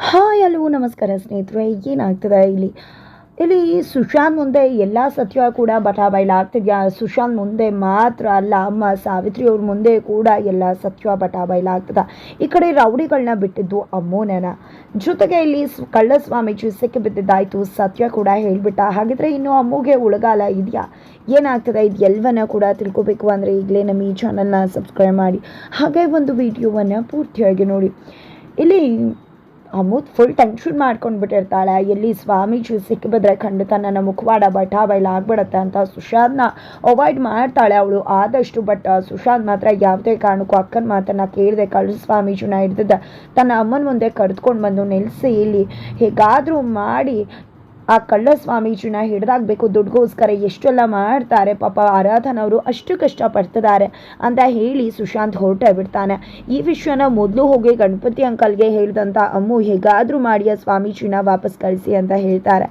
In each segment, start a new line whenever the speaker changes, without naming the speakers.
Hi hello ನಮಸ್ಕಾರ ಸ್ನೇಹಿತರೆ, ಏನಾಗ್ತದೆ ಇಲ್ಲಿ? ಇಲ್ಲಿ ಸುಶಾಂತ್ ಮುಂದೆ ಎಲ್ಲ ಸತ್ಯ ಕೂಡ ಬಟಾ ಬೈಲ ಆಗ್ತಿದ್ಯಾ? ಸುಶಾಂತ್ ಮುಂದೆ ಮಾತ್ರ ಅಲ್ಲ, ಅಮ್ಮ ಸಾವಿತ್ರಿ ಅವ್ರ ಮುಂದೆ ಕೂಡ ಎಲ್ಲ ಸತ್ಯ ಬೈಲ ಆಗ್ತದೆ. ಈ ಕಡೆ ರೌಡಿಗಳನ್ನ ಬಿಟ್ಟಿದ್ದು ಅಮ್ಮೋನನ. ಜೊತೆಗೆ ಇಲ್ಲಿ ಕಳ್ಳ ಸ್ವಾಮೀಜಿ ಸಿಕ್ಕಿ ಬಿದ್ದಿದ್ದಾಯ್ತು, ಸತ್ಯ ಕೂಡ ಹೇಳ್ಬಿಟ್ಟ. ಹಾಗಿದ್ರೆ ಇನ್ನು ಅಮ್ಮುಗೆ ಉಳಗಾಲ ಇದೆಯಾ? ಏನಾಗ್ತದೆ? ಇದು ಎಲ್ಲವನ್ನ ಕೂಡ ತಿಳ್ಕೊಬೇಕು ಅಂದರೆ ಈಗಲೇ ನಮ್ಮ ಈ ಚಾನಲ್ನ ಸಬ್ಸ್ಕ್ರೈಬ್ ಮಾಡಿ. ಹಾಗೆ ಒಂದು ವಿಡಿಯೋವನ್ನು ಪೂರ್ತಿಯಾಗಿ ನೋಡಿ. ಇಲ್ಲಿ ಅಮೂತ್ ಫುಲ್ ಟೆನ್ಷನ್ ಮಾಡ್ಕೊಂಡ್ಬಿಟ್ಟಿರ್ತಾಳೆ. ಎಲ್ಲಿ ಸ್ವಾಮೀಜಿ ಸಿಕ್ಕಿಬಿದ್ರೆ ಖಂಡಿತ ನನ್ನ ಮುಖವಾಡ ಬಟ ಬೈಲ ಆಗ್ಬಿಡತ್ತೆ ಅಂತ ಸುಶಾಂತ್ನ ಅವಾಯ್ಡ್ ಮಾಡ್ತಾಳೆ ಅವಳು. ಆದಷ್ಟು ಬಟ್ ಸುಶಾಂತ್ ಮಾತ್ರ ಯಾವುದೇ ಕಾರಣಕ್ಕೂ ಅಕ್ಕನ ಮಾತನ್ನ ಕೇಳದೆ ಕಳ್ಳ ಸ್ವಾಮೀಜಿನ ಹಿಡ್ದಿದ್ದ. ತನ್ನ ಅಮ್ಮನ ಮುಂದೆ ಕರೆದುಕೊಂಡು ಬಂದು ನಿಲ್ಲಿಸಿ ಇಲ್ಲಿ ಹೇಗಾದರೂ ಮಾಡಿ ಆ ಕಳ್ಳ ಸ್ವಾಮೀಜಿನ ಹಿಡ್ದಾಗಬೇಕು ದುಡ್ಗೋಸ್ಕರ ಎಷ್ಟೆಲ್ಲ ಮಾಡ್ತಾರೆ ಪಾಪ, ಆರಾಧನವರು ಅಷ್ಟು ಕಷ್ಟಪಡ್ತಿದ್ದಾರೆ ಅಂತ ಹೇಳಿ ಸುಶಾಂತ್ ಹೊರಟ ಬಿಡ್ತಾನೆ. ಈ ವಿಷಯನ ಮೊದಲು ಹೋಗಿ ಗಣಪತಿ ಅಂಕಲ್ಗೆ ಹೇಳಿದಂಥ ಅಮ್ಮು ಹೇಗಾದರೂ ಮಾಡಿ ಆ ಸ್ವಾಮೀಜಿನ ವಾಪಸ್ ಕಳಿಸಿ ಅಂತ ಹೇಳ್ತಾರೆ.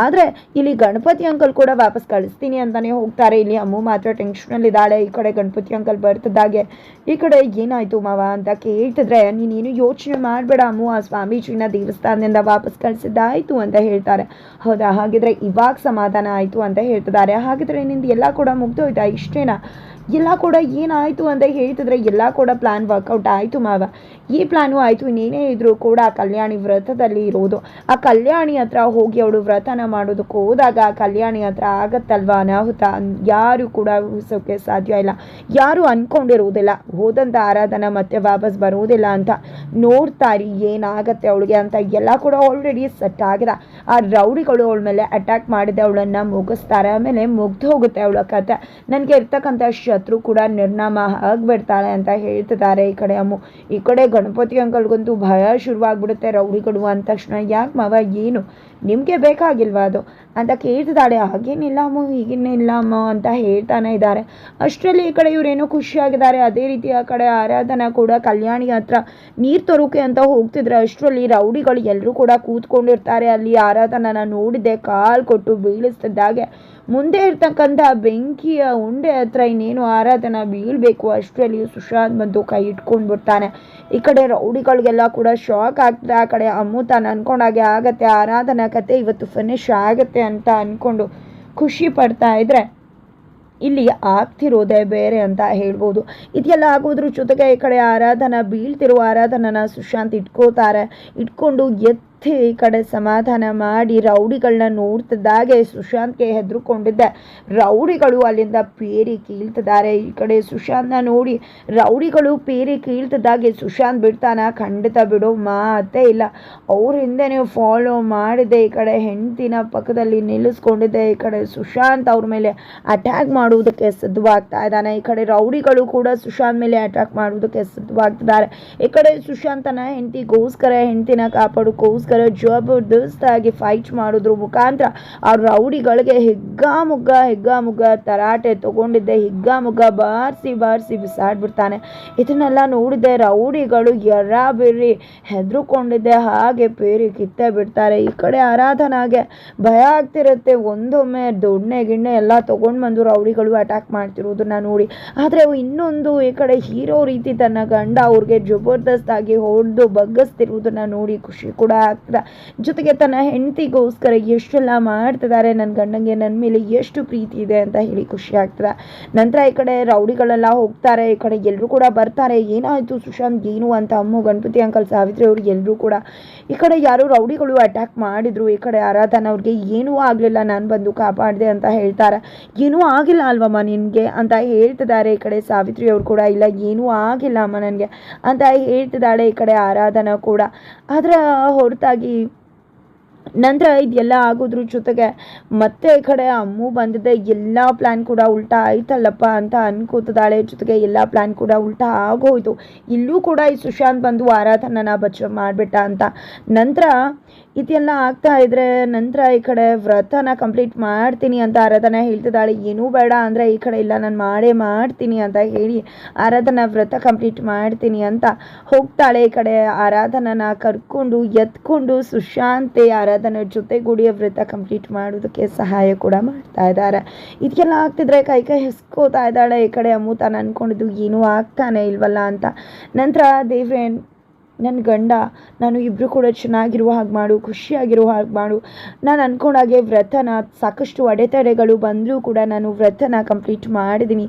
ಆದರೆ ಇಲ್ಲಿ ಗಣಪತಿ ಅಂಕಲ್ ಕೂಡ ವಾಪಸ್ ಕಳಿಸ್ತೀನಿ ಅಂತಲೇ ಹೋಗ್ತಾರೆ. ಇಲ್ಲಿ ಅಮ್ಮು ಮಾತ್ರ ಟೆನ್ಷನಲ್ಲಿದ್ದಾಳೆ ಈ ಕಡೆ ಗಣಪತಿ ಅಂಕಲ್ ಬರ್ತಿದ್ದಾಗೆ, ಈ ಕಡೆ ಏನಾಯಿತು ಮಾವ ಅಂತ ಕೇಳ್ತಿದ್ರೆ, ನೀನೇನು ಯೋಚನೆ ಮಾಡಬೇಡ ಅಮ್ಮು, ಆ ಸ್ವಾಮೀಜಿನ ದೇವಸ್ಥಾನದಿಂದ ವಾಪಸ್ ಕಳಿಸಿದ್ದಾಯಿತು ಅಂತ ಹೇಳ್ತಾರೆ. ಹೌದಾ? ಹಾಗಿದ್ರೆ ಇವಾಗ ಸಮಾಧಾನ ಆಯಿತು ಅಂತ ಹೇಳ್ತಿದ್ದಾರೆ. ಹಾಗಿದ್ರೆ ನಿಂದು ಎಲ್ಲ ಕೂಡ ಮುಗ್ದೋಯ್ತಾ ಇಷ್ಟೇನಾ? ಎಲ್ಲ ಕೂಡ ಏನಾಯಿತು ಅಂತ ಹೇಳ್ತಿದ್ರೆ ಎಲ್ಲ ಕೂಡ ಪ್ಲ್ಯಾನ್ ವರ್ಕೌಟ್ ಆಯಿತು ಮಾವ. ಈ ಪ್ಲ್ಯಾನು ಆಯಿತು, ಇನ್ನೇನೇ ಇದ್ದರೂ ಕೂಡ ಕಲ್ಯಾಣಿ ವ್ರತದಲ್ಲಿ ಇರೋದು. ಆ ಕಲ್ಯಾಣಿ ಹತ್ರ ಹೋಗಿ ಅವಳು ವ್ರತನ ಮಾಡೋದಕ್ಕೆ ಹೋದಾಗ ಕಲ್ಯಾಣಿ ಹತ್ರ ಆಗತ್ತಲ್ವಾ ಅನಾಹುತ? ಯಾರು ಕೂಡ ಊಹಿಸೋಕ್ಕೆ ಸಾಧ್ಯ ಇಲ್ಲ. ಯಾರು ಅನ್ಕೊಂಡಿರುವುದಿಲ್ಲ ಹೋದಂಥ ಆರಾಧನ ಮತ್ತೆ ವಾಪಸ್ ಬರೋದಿಲ್ಲ ಅಂತ. ನೋಡ್ತಾರಿ ಏನಾಗತ್ತೆ ಅವಳಿಗೆ ಅಂತ ಎಲ್ಲ ಕೂಡ ಆಲ್ರೆಡಿ ಸೆಟ್ ಆಗಿದೆ. ಆ ರೌಡಿಗಳು ಅವಳ ಮೇಲೆ ಅಟ್ಯಾಕ್ ಮಾಡಿದೆ ಅವಳನ್ನು ಮುಗಿಸ್ತಾರೆ. ಆಮೇಲೆ ಮುಗ್ದು ಹೋಗುತ್ತೆ ಅವಳ ಕತೆ. ನನಗೆ ಇರ್ತಕ್ಕಂಥ ಶತ್ರು ಕೂಡ ನಿರ್ನಾಮ ಆಗ್ಬಿಡ್ತಾಳೆ ಅಂತ ಹೇಳ್ತಿದ್ದಾರೆ ಈ ಕಡೆ ಅಮ್ಮು ಈ ಕಡೆ ಗಣಪತಿ ಅಂಕಲ್ಗಂತೂ ಭಯ ಶುರುವಾಗ್ಬಿಡುತ್ತೆ ರೌಡಿಗಳು ಅಂದ ತಕ್ಷಣ. ಯಾಕೆ ಮಾವ, ಏನು? ನಿಮಗೆ ಬೇಕಾಗಿಲ್ವಾ ಅದು? ಅಂತ ಕೇಳ್ತಿದ್ದಾಳೆ. ಹಾಗೇನಿಲ್ಲ ಅಮ್ಮ ಹೀಗೇನಿಲ್ಲ ಅಮ್ಮ ಅಂತ ಹೇಳ್ತಾನೆ ಇದ್ದಾರೆ. ಅಷ್ಟರಲ್ಲಿ ಈ ಕಡೆ ಇವರೇನೋ ಖುಷಿಯಾಗಿದ್ದಾರೆ. ಅದೇ ರೀತಿ ಆ ಕಡೆ ಆರಾಧನಾ ಕೂಡ ಕಲ್ಯಾಣಿ ಹತ್ರ ನೀರು ತರೋಕೆ ಅಂತ ಹೋಗ್ತಿದ್ರೆ ಅಷ್ಟರಲ್ಲಿ ರೌಡಿಗಳು ಎಲ್ಲರೂ ಕೂಡ ಕೂತ್ಕೊಂಡಿರ್ತಾರೆ. ಅಲ್ಲಿ ಆರಾಧನನ ನೋಡಿದ್ದೆ, ಕಾಲು ಕೊಟ್ಟು ಬೀಳಿಸ್ತಿದ್ದಾಗೆ. ಮುಂದೆ ಇರ್ತಕ್ಕಂಥ ಬೆಂಕಿಯ ಉಂಡೆ ಹತ್ರ ಇನ್ನೇನು ಆರಾಧನಾ ಬೀಳಬೇಕು ಅಷ್ಟರಲ್ಲಿ ಸುಶಾಂತ್ ಬಂದು ಕೈ ಇಟ್ಕೊಂಡು ಬಿಡ್ತಾನೆ. ಈ ಕಡೆ ರೌಡಿಗಳಿಗೆಲ್ಲ ಕೂಡ ಶಾಕ್ ಆಗ್ತದೆ, ಆ ಕಡೆ ಅಮ್ಮು ತಾನು ಅನ್ಕೊಂಡಾಗೆ ಆಗತ್ತೆ, ಆರಾಧನಾ ಕತೆ ಇವತ್ತು ಫಿನಿಶ್ ಆಗತ್ತೆ ಅಂತ ಅನ್ಕೊಂಡು ಖುಷಿ ಪಡ್ತಾ ಇದ್ರೆ ಇಲ್ಲಿ ಆಗ್ತಿರೋದೇ ಬೇರೆ ಅಂತ ಹೇಳ್ಬೋದು. ಇದೆಲ್ಲ ಆಗೋದ್ರ ಜೊತೆಗೆ ಈ ಕಡೆ ಆರಾಧನಾ ಬೀಳ್ತಿರುವ ಆರಾಧನನ ಸುಶಾಂತ್ ಇಟ್ಕೋತಾರೆ, ಇಟ್ಕೊಂಡು ಎತ್ತಿ ಈ ಕಡೆ ಸಮಾಧಾನ ಮಾಡಿ ರೌಡಿಗಳನ್ನ ನೋಡ್ತಿದ್ದಾಗೆ ಸುಶಾಂತ್ಗೆ ಹೆದರುಕೊಂಡಿದ್ದೆ. ರೌಡಿಗಳು ಅಲ್ಲಿಂದ ಪೇರಿ ಕೀಳ್ತಿದ್ದಾರೆ. ಈ ಕಡೆ ಸುಶಾಂತ್ನ ನೋಡಿ ರೌಡಿಗಳು ಪೇರಿ ಕೀಳ್ತಿದ್ದಾಗೆ ಸುಶಾಂತ್ ಬಿಡ್ತಾನ? ಖಂಡಿತ ಬಿಡೋ, ಮಾತೇ ಇಲ್ಲ. ಅವ್ರ ಹಿಂದೆನೇ ಫಾಲೋ ಮಾಡಿದೆ. ಈ ಕಡೆ ಹೆಂಡತಿನ ಪಕ್ಕದಲ್ಲಿ ನಿಲ್ಲಿಸ್ಕೊಂಡಿದ್ದೆ. ಈ ಕಡೆ ಸುಶಾಂತ್ ಅವ್ರ ಮೇಲೆ ಅಟ್ಯಾಕ್ ಮಾಡುವುದಕ್ಕೆ ಸಿದ್ಧವಾಗ್ತಾ ಇದ್ದಾನೆ. ಈ ಕಡೆ ರೌಡಿಗಳು ಕೂಡ ಸುಶಾಂತ್ ಮೇಲೆ ಅಟ್ಯಾಕ್ ಮಾಡುವುದಕ್ಕೆ ಸಿದ್ಧವಾಗ್ತಿದ್ದಾರೆ. ಈ ಕಡೆ ಸುಶಾಂತನ ಹೆಂಡತಿಗೋಸ್ಕರ ಹೆಂಡತಿನ ಕಾಪಾಡೋಕ್ಕೋಸ್ಕರ ಜಬರ್ದಸ್ತಾಗಿ ಫೈಟ್ ಮಾಡಿದ್ರು. ಮುಖಾಂತರ ಆ ರೌಡಿಗಳಿಗೆ ಹಿಗ್ಗಾಮುಗ್ಗ ಹಿಗ್ಗಾಮುಗ್ಗ ತರಾಟೆ ತಗೊಂಡಿದ್ದೆ. ಹಿಗ್ಗಾಮುಗ್ಗ ಬಾರಿಸಿ ಬಾರಿಸಿ ಬಿಸಾಡ್ಬಿಡ್ತಾನೆ. ಇದನ್ನೆಲ್ಲ ನೋಡಿದ್ದೆ. ರೌಡಿಗಳು ಎರ ಬಿರ್ರಿ ಹೆದರ್ಕೊಂಡಿದ್ದೆ. ಹಾಗೆ ಪೇರಿ ಕಿತ್ತೆ ಬಿಡ್ತಾರೆ. ಈ ಕಡೆ ಆರಾಧನಾಗೆ ಭಯ ಆಗ್ತಿರುತ್ತೆ. ಒಂದೊಮ್ಮೆ ದೊಣ್ಣೆ, ಗಿಣ್ಣೆ ಎಲ್ಲ ತೊಗೊಂಡು ಬಂದು ರೌಡಿಗಳು ಅಟ್ಯಾಕ್ ಮಾಡ್ತಿರೋದನ್ನ ನೋಡಿ. ಆದರೆ ಇನ್ನೊಂದು ಈ ಕಡೆ ಹೀರೋ ರೀತಿ ತನ್ನ ಗಂಡ ಅವ್ರಿಗೆ ಜಬರ್ದಸ್ತಾಗಿ ಹೊಡೆದು ಬಗ್ಗಿಸ್ತಿರುವುದನ್ನ ನೋಡಿ ಖುಷಿ ಕೂಡ ಆಗ್ತದೆ ಜೊತೆಗೆ ತನ್ನ ಹೆಂಡತಿಗೋಸ್ಕರ ಎಷ್ಟೆಲ್ಲ ಮಾಡ್ತಿದ್ದಾರೆ ನನ್ನ ಗಂಡಂಗೆ ನನ್ನ ಮೇಲೆ ಎಷ್ಟು ಪ್ರೀತಿ ಇದೆ ಅಂತ ಹೇಳಿ ಖುಷಿ ಆಗ್ತದೆ. ನಂತರ ಈ ಕಡೆ ರೌಡಿಗಳೆಲ್ಲ ಹೋಗ್ತಾರೆ, ಈ ಕಡೆ ಎಲ್ಲರೂ ಕೂಡ ಬರ್ತಾರೆ. ಏನಾಯಿತು ಸುಶಾಂತ್, ಏನು ಅಂತ ಅಮ್ಮ, ಗಣಪತಿ, ಅಂಕಲ್, ಸಾವಿತ್ರಿ ಅವರು ಎಲ್ಲರೂ ಕೂಡ ಈ ಕಡೆ ಯಾರು ರೌಡಿಗಳು ಅಟ್ಯಾಕ್ ಮಾಡಿದ್ರು. ಈ ಕಡೆ ಆರಾಧನ ಅವ್ರಿಗೆ ಏನೂ ಆಗಲಿಲ್ಲ, ನಾನು ಬಂದು ಕಾಪಾಡಿದೆ ಅಂತ ಹೇಳ್ತಾರೆ. ಏನೂ ಆಗಿಲ್ಲ ಅಲ್ವಮ್ಮ ನಿನಗೆ ಅಂತ ಹೇಳ್ತಿದ್ದಾರೆ. ಈ ಕಡೆ ಸಾವಿತ್ರಿ ಅವ್ರು ಕೂಡ, ಇಲ್ಲ, ಏನೂ ಆಗಿಲ್ಲ ಅಮ್ಮ ನನಗೆ ಅಂತ ಹೇಳ್ತಿದ್ದಾಳೆ ಈ ಕಡೆ ಆರಾಧನಾ ಕೂಡ. ಅದರ ಹೊರತಾಗಿ ನಂತರ ಇದೆಲ್ಲ ಆಗೋದ್ರ ಜೊತೆಗೆ ಮತ್ತೆ ಈ ಕಡೆ ಅಮ್ಮು ಬಂದಿದೆ, ಎಲ್ಲ ಪ್ಲ್ಯಾನ್ ಕೂಡ ಉಲ್ಟಾ ಆಯ್ತಲ್ಲಪ್ಪ ಅಂತ ಅನ್ಕೋತದಾಳೆ ಜೊತೆಗೆ ಎಲ್ಲ ಪ್ಲ್ಯಾನ್ ಕೂಡ ಉಲ್ಟಾ ಆಗೋಯ್ತು. ಇಲ್ಲೂ ಕೂಡ ಈ ಸುಶಾಂತ್ ಬಂದು ಆರಾಧನನ ಬಚ್ಚ ಮಾಡಿಬಿಟ್ಟ ಅಂತ. ನಂತರ ಇದೆಲ್ಲ ಆಗ್ತಾ ಇದ್ರೆ ನಂತರ ಈ ಕಡೆ ವ್ರತನ ಕಂಪ್ಲೀಟ್ ಮಾಡ್ತೀನಿ ಅಂತ ಆರಾಧನೆ ಹೇಳ್ತಿದ್ದಾಳೆ. ಏನೂ ಬೇಡ ಅಂದರೆ ಈ ಕಡೆ ಇಲ್ಲ, ನಾನು ಮಾಡೇ ಮಾಡ್ತೀನಿ ಅಂತ ಹೇಳಿ ಆರಾಧನಾ ವ್ರತ ಕಂಪ್ಲೀಟ್ ಮಾಡ್ತೀನಿ ಅಂತ ಹೋಗ್ತಾಳೆ ಈ ಕಡೆ. ಆರಾಧನನ ಕರ್ಕೊಂಡು, ಎತ್ಕೊಂಡು ಸುಶಾಂತೆ ಆರಾಧನ ಜೊತೆಗೂಡಿ ವ್ರತ ಕಂಪ್ಲೀಟ್ ಮಾಡೋದಕ್ಕೆ ಸಹಾಯ ಕೂಡ ಮಾಡ್ತಾ ಇದ್ದಾರೆ. ಇದೆಲ್ಲ ಆಗ್ತಿದ್ರೆ ಕೈ ಕೈ ಹೆಸ್ಕೋತಾ ಇದ್ದಾಳೆ ಈ ಕಡೆ. ಅಮ್ಮು ತಾನು ಅನ್ಕೊಂಡಿದ್ದು ಏನೂ ಆಗ್ತಾನೆ ಇಲ್ವಲ್ಲ ಅಂತ. ನಂತರ ದೇವ್ರೇನ್ ನನ್ನ ಗಂಡ, ನಾನು ಇಬ್ಬರು ಕೂಡ ಚೆನ್ನಾಗಿರುವ ಹಾಗೆ ಮಾಡು, ಖುಷಿಯಾಗಿರುವ ಹಾಗೆ ಮಾಡು. ನಾನು ಅಂದ್ಕೊಂಡಾಗೆ ವ್ರತನ, ಸಾಕಷ್ಟು ಅಡೆತಡೆಗಳು ಬಂದರೂ ಕೂಡ ನಾನು ವ್ರತನ ಕಂಪ್ಲೀಟ್ ಮಾಡಿದ್ದೀನಿ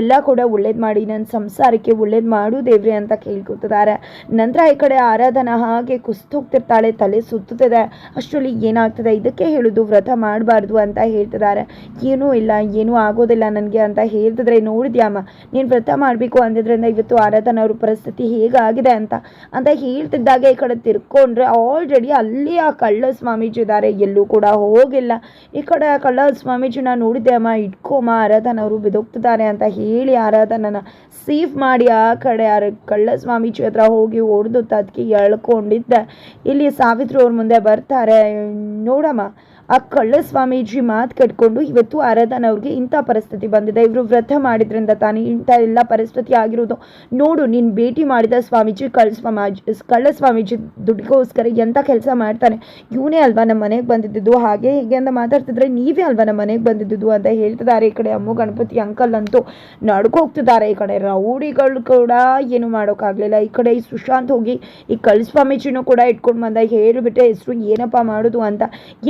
ಎಲ್ಲ ಕೂಡ ಒಳ್ಳೇದು ಮಾಡಿ ನನ್ನ ಸಂಸಾರಕ್ಕೆ ಒಳ್ಳೇದು ಮಾಡು ದೇವ್ರೆ ಅಂತ ಕೇಳ್ಕೊತಿದ್ದಾರೆ ನಂತರ ಈ ಕಡೆ ಆರಾಧನಾ ಹಾಗೆ ಕುಸ್ತೋಗ್ತಿರ್ತಾಳೆ ತಲೆ ಸುತ್ತಿದೆ ಅಷ್ಟರಲ್ಲಿ ಏನಾಗ್ತದೆ? ಇದಕ್ಕೆ ಹೇಳೋದು, ವ್ರತ ಮಾಡಬಾರ್ದು ಅಂತ ಹೇಳ್ತಿದ್ದಾರೆ. ಏನೂ ಇಲ್ಲ, ಏನೂ ಆಗೋದಿಲ್ಲ ನನಗೆ ಅಂತ ಹೇಳ್ತಿದ್ರೆ ನೋಡಿದ್ಯಾಮ್ಮ ನೀನು ವ್ರತ ಮಾಡಬೇಕು ಅಂದಿದ್ರಿಂದ ಇವತ್ತು ಆರಾಧನ ಅವ್ರ ಪರಿಸ್ಥಿತಿ ಹೇಗಾಗಿದೆ ಅಂತ? ಅಂತ ಹೇಳ್ತಿದ್ದಾಗ ಈ ಕಡೆ ತಿರ್ಕೊಂಡ್ರೆ ಆಲ್ರೆಡಿ ಅಲ್ಲಿ ಆ ಕಳ್ಳ ಸ್ವಾಮೀಜಿ ಇದ್ದಾರೆ. ಎಲ್ಲೂ ಕೂಡ ಹೋಗಿಲ್ಲ. ಈ ಕಡೆ ಆ ಕಳ್ಳ ಸ್ವಾಮೀಜಿನ ನೋಡಿದ್ದೆ, ಅಮ್ಮ, ಇಟ್ಕೊಮ್ಮ ಆರಾಧನ ಅವರು ಬಿದೋಗ್ತಿದ್ದಾರೆ ಅಂತ ಹೇಳಿ ಆರಾಧನನ ಸೇಫ್ ಮಾಡಿ ಆ ಕಡೆ ಆ ಕಳ್ಳ ಸ್ವಾಮೀಜಿ ಹತ್ರ ಹೋಗಿ ಹೊಡೆದು ತದ್ಕಿ ಎಳ್ಕೊಂಡಿದ್ದೆ. ಇಲ್ಲಿ ಸಾವಿತ್ರಿ ಅವ್ರ ಮುಂದೆ ಬರ್ತಾರೆ. ನೋಡಮ್ಮ ಆ ಕಳ್ಳ ಸ್ವಾಮೀಜಿ ಮಾತು ಕಟ್ಕೊಂಡು ಇವತ್ತು ಆರಾಧನ ಅವ್ರಿಗೆ ಇಂಥ ಪರಿಸ್ಥಿತಿ ಬಂದಿದೆ. ಇವರು ವ್ರತ ಮಾಡಿದ್ರಿಂದ ತಾನೇ ಇಂಥ ಎಲ್ಲ ಪರಿಸ್ಥಿತಿ ಆಗಿರೋದು. ನೋಡು, ನೀನು ಭೇಟಿ ಮಾಡಿದ ಸ್ವಾಮೀಜಿ ಕಳ್ಳ ಸ್ವಾಮೀಜಿ ಕಳ್ಳ ಸ್ವಾಮೀಜಿ ದುಡ್ಡಿಗೋಸ್ಕರ ಎಂಥ ಕೆಲಸ ಮಾಡ್ತಾನೆ? ಇವನೇ ಅಲ್ವಾ ನಮ್ಮ ಮನೆಗೆ ಬಂದಿದ್ದು? ಹಾಗೆ ಹೀಗೆ ಅಂತ ಮಾತಾಡ್ತಿದ್ರೆ ನೀವೇ ಅಲ್ವಾ ನಮ್ಮ ಮನೆಗೆ ಬಂದಿದ್ದು ಅಂತ ಹೇಳ್ತಿದ್ದಾರೆ ಈ ಕಡೆ ಅಮ್ಮ, ಗಣಪತಿ, ಅಂಕಲ್ ಅಂತೂ. ನಡ್ಕೋಗ್ತಿದ್ದಾರೆ ಈ ಕಡೆ. ರೌಡಿಗಳು ಕೂಡ ಏನು ಮಾಡೋಕ್ಕಾಗಲಿಲ್ಲ. ಈ ಕಡೆ ಈ ಸುಶಾಂತ್ ಹೋಗಿ ಈ ಕಳ್ಳ ಸ್ವಾಮೀಜಿನೂ ಕೂಡ ಇಟ್ಕೊಂಡು ಬಂದ. ಹೇಳಿಬಿಟ್ಟೆ, ಹೆಸರು ಏನಪ್ಪ ಮಾಡೋದು? ಅಂತ.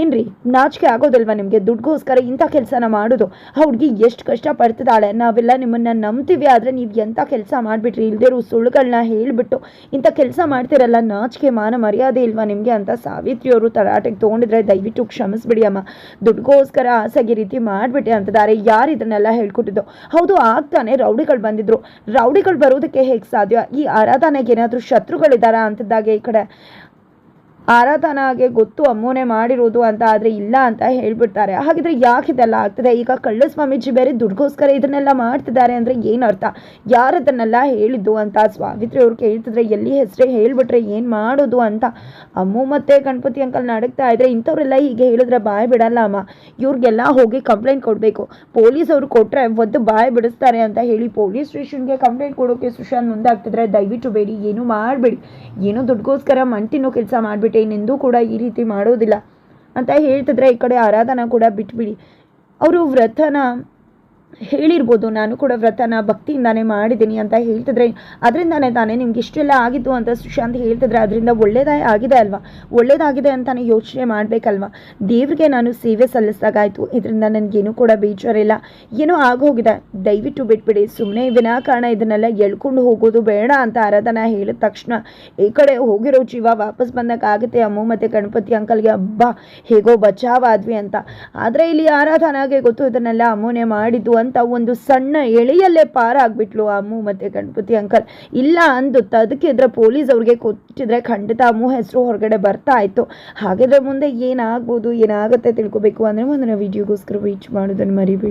ಏನ್ರಿ ನಾಚಿಕೆ ಆಗೋದಿಲ್ವಾ ನಿಮಗೆ? ದುಡ್ಗೋಸ್ಕರ ಇಂಥ ಕೆಲಸನ ಮಾಡೋದು. ಆ ಹುಡುಗಿ ಎಷ್ಟು ಕಷ್ಟ ಪಡ್ತಿದ್ದಾಳೆ ನಾವೆಲ್ಲ ನಿಮ್ಮನ್ನು ನಂಬ್ತೀವಿ, ಆದರೆ ನೀವು ಎಂಥ ಕೆಲಸ ಮಾಡಿಬಿಟ್ರಿ? ಇಲ್ದಿರೋ ಸುಳ್ಳುಗಳನ್ನ ಹೇಳಿಬಿಟ್ಟು ಇಂಥ ಕೆಲಸ ಮಾಡ್ತಿರಲ್ಲ, ನಾಚಿಕೆ ಮಾನ ಮರ್ಯಾದೆ ಇಲ್ವಾ ನಿಮಗೆ ಅಂತ ಸಾವಿತ್ರಿಯವರು ತರಾಟೆಗೆ ತೊಗೊಂಡಿದ್ರೆ ದಯವಿಟ್ಟು ಕ್ಷಮಿಸ್ಬಿಡಿ ಅಮ್ಮ ದುಡ್ಗೋಸ್ಕರ ಆಸೆಗೆ ರೀತಿ ಮಾಡಿಬಿಟ್ಟೆ ಅಂತಿದ್ದಾರೆ ಯಾರು ಇದನ್ನೆಲ್ಲ ಹೇಳ್ಕೊಟ್ಟಿದ್ದು? ಹೌದು, ಆಗ್ತಾನೆ ರೌಡಿಗಳು ಬಂದಿದ್ರು. ರೌಡಿಗಳು ಬರೋದಕ್ಕೆ ಹೇಗೆ ಸಾಧ್ಯ? ಈ ಆರಾಧನೆಗೆ ಏನಾದರೂ ಶತ್ರುಗಳಿದ್ದಾರಾ ಅಂತಿದ್ದಾಗೆ ಈ ಕಡೆ? ಆರಾಧನಾಗೆ ಗೊತ್ತು ಅಮ್ಮನೇ ಮಾಡಿರೋದು ಅಂತ ಆದರೆ ಇಲ್ಲ ಅಂತ ಹೇಳ್ಬಿಡ್ತಾರೆ. ಹಾಗಿದ್ರೆ ಯಾಕೆ ಇದೆಲ್ಲ ಆಗ್ತದೆ? ಈಗ ಕಳ್ಳ ಸ್ವಾಮೀಜಿ ಬೇರೆ ದುಡ್ಗೋಸ್ಕರ ಇದನ್ನೆಲ್ಲ ಮಾಡ್ತಿದ್ದಾರೆ ಅಂದರೆ ಏನು ಅರ್ಥ? ಯಾರು ಅದನ್ನೆಲ್ಲ ಹೇಳಿದ್ದು ಅಂತ? ಸ್ವಾಮಿತ್ರಿ ಅವ್ರು ಕೇಳ್ತಿದ್ರೆ ಎಲ್ಲಿ ಹೆಸರೇ ಹೇಳ್ಬಿಟ್ರೆ ಏನು ಮಾಡೋದು ಅಂತ? ಅಮ್ಮು ಮತ್ತೆ ಗಣಪತಿ ಅಂಕಲ್ ನಡಕ್ತಾ ಇದ್ರೆ ಇಂಥವ್ರೆಲ್ಲ ಹೀಗೆ ಹೇಳಿದ್ರೆ ಬಾಯ್ ಬಿಡಲ್ಲ ಅಮ್ಮ. ಇವ್ರಿಗೆಲ್ಲ ಹೋಗಿ ಕಂಪ್ಲೇಂಟ್ ಕೊಡಬೇಕು. ಪೊಲೀಸ್ ಅವರು ಕೊಟ್ಟರೆ ಒದ್ದು ಬಾಯ್ ಬಿಡಿಸ್ತಾರೆ ಅಂತ ಹೇಳಿ ಪೊಲೀಸ್ ಸ್ಟೇಷನ್ಗೆ ಕಂಪ್ಲೇಂಟ್ ಕೊಡೋಕೆ ಸುಶಾಂತ್ ಮುಂದಾಗ್ತಿದ್ರೆ ದಯವಿಟ್ಟು ಬೇಡಿ, ಏನು ಮಾಡಬೇಡಿ. ಏನೋ ದುಡ್ಗೋಸ್ಕರ ಮಂಟಿನೂ ಕೆಲಸ ಮಾಡಿಬಿಟ್ಟೆ. ಇನ್ನೆಂದೂ ಕೂಡ ಈ ರೀತಿ ಮಾಡೋದಿಲ್ಲ. ಅಂತ ಹೇಳ್ತಿದ್ರೆ ಈ ಕಡೆ ಆರಾಧನಾ ಕೂಡ ಬಿಟ್ಬಿಡಿ. ಅವರು ವ್ರತನ ಹೇಳಿರ್ಬೋದು. ನಾನು ಕೂಡ ವ್ರತನ ಭಕ್ತಿಯಿಂದಾನೇ ಮಾಡಿದ್ದೀನಿ ಅಂತ ಹೇಳ್ತಿದ್ರೆ, ಅದರಿಂದಾನೇ ತಾನೇ ನಿಮ್ಗೆ ಇಷ್ಟೆಲ್ಲ ಆಗಿತ್ತು ಅಂತ ಸುಶಾಂತ್ ಹೇಳ್ತಿದ್ರೆ, ಅದರಿಂದ ಒಳ್ಳೇದೇ ಆಗಿದೆ ಅಲ್ವಾ? ಒಳ್ಳೇದಾಗಿದೆ ಅಂತಾನೆ ಯೋಚನೆ ಮಾಡಬೇಕಲ್ವಾ? ದೇವ್ರಿಗೆ ನಾನು ಸೇವೆ ಸಲ್ಲಿಸ್ದಾಗಾಯ್ತು ಇದರಿಂದ ನನಗೇನು ಕೂಡ ಬೇಜಾರಿಲ್ಲ. ಏನೋ ಆಗೋಗಿದೆ. ದಯವಿಟ್ಟು ಬಿಟ್ಬಿಡಿ. ಸುಮ್ಮನೆ ವಿನಾಕಾರಣ ಇದನ್ನೆಲ್ಲ ಎಳ್ಕೊಂಡು ಹೋಗೋದು ಬೇಡ ಅಂತ ಆರಾಧನಾ ಹೇಳಿದ ತಕ್ಷಣ, ಈ ಕಡೆ ಹೋಗಿರೋ ಜೀವ ವಾಪಸ್ ಬಂದಕ್ಕಾಗುತ್ತೆ ಅಮ್ಮು ಮತ್ತು ಗಣಪತಿ ಅಂಕಲ್ಗೆ. ಹಬ್ಬ ಹೇಗೋ ಬಚಾವಾದ್ವಿ ಅಂತ. ಆದರೆ ಇಲ್ಲಿ ಆರಾಧನಾಗೆ ಗೊತ್ತು, ಇದನ್ನೆಲ್ಲ ಅಮ್ಮನೇ ಮಾಡಿದ್ದು ಅಂತ ಒಂದು ಸಣ್ಣ ಎಳೆಯಲ್ಲೇ ಪಾರ ಆಗ್ಬಿಟ್ಲು ಅಮ್ಮು ಮತ್ತು ಗಣಪತಿ ಅಂಕಲ್. ಇಲ್ಲ ಅಂದು ಇದ್ರೆ ಪೊಲೀಸ್ ಅವ್ರಿಗೆ ಕೊಟ್ಟಿದ್ರೆ ಖಂಡಿತ ಅಮ್ಮು ಹೆಸರು ಹೊರಗಡೆ ಬರ್ತಾ ಇತ್ತು. ಹಾಗಿದ್ರೆ ಮುಂದೆ ಏನಾಗ್ಬೋದು, ಏನಾಗುತ್ತೆ ತಿಳ್ಕೊಬೇಕು ಅಂದರೆ ಮುಂದಿನ ವಿಡಿಯೋಗೋಸ್ಕರ ರೀಚ್ ಮಾಡೋದನ್ನು ಮರಿಬೇಡಿ.